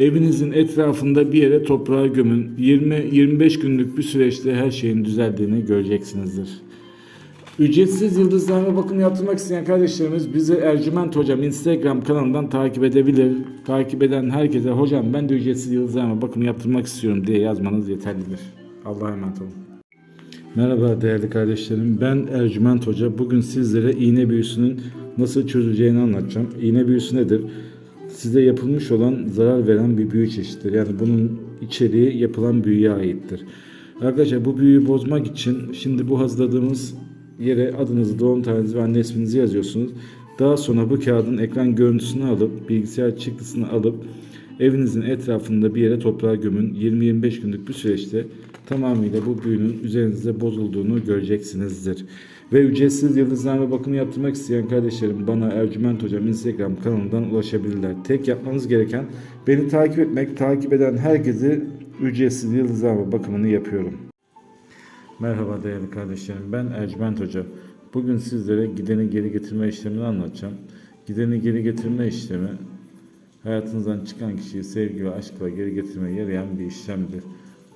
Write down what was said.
Evinizin etrafında bir yere toprağa gömün. 20-25 günlük bir süreçte her şeyin düzeldiğini göreceksinizdir. Ücretsiz yıldızlarına bakım yaptırmak isteyen kardeşlerimiz bizi Ercüment Hocam Instagram kanalından takip edebilir. Takip eden herkese hocam ben de ücretsiz yıldızlarına bakım yaptırmak istiyorum diye yazmanız yeterlidir. Allah'a emanet olun. Merhaba değerli kardeşlerim. Ben Ercüment Hoca. Bugün sizlere iğne büyüsünün nasıl çözüleceğini anlatacağım. İğne büyüsü nedir? Size yapılmış olan zarar veren bir büyü çeşididir. Yani bunun içeriği yapılan büyüye aittir. Arkadaşlar bu büyüyü bozmak için şimdi bu hazırladığımız yere adınızı, doğum tarihinizi ve anne isminizi yazıyorsunuz. Daha sonra bu kağıdın ekran görüntüsünü alıp bilgisayar çıktısını alıp evinizin etrafında bir yere toprağa gömün. 20-25 günlük bir süreçte tamamıyla bu büyünün üzerinizde bozulduğunu göreceksinizdir. Ve ücretsiz yıldızlarla bakım yaptırmak isteyen kardeşlerim bana Ercüment Hocam Instagram kanalından ulaşabilirler. Tek yapmanız gereken beni takip etmek, takip eden herkesi ücretsiz yıldızlarla bakımını yapıyorum. Merhaba değerli kardeşlerim ben Ercüment Hoca. Bugün sizlere gideni geri getirme işlemini anlatacağım. Gideni geri getirme işlemi hayatınızdan çıkan kişiyi sevgi ve aşkla geri getirmeye yarayan bir işlemdir.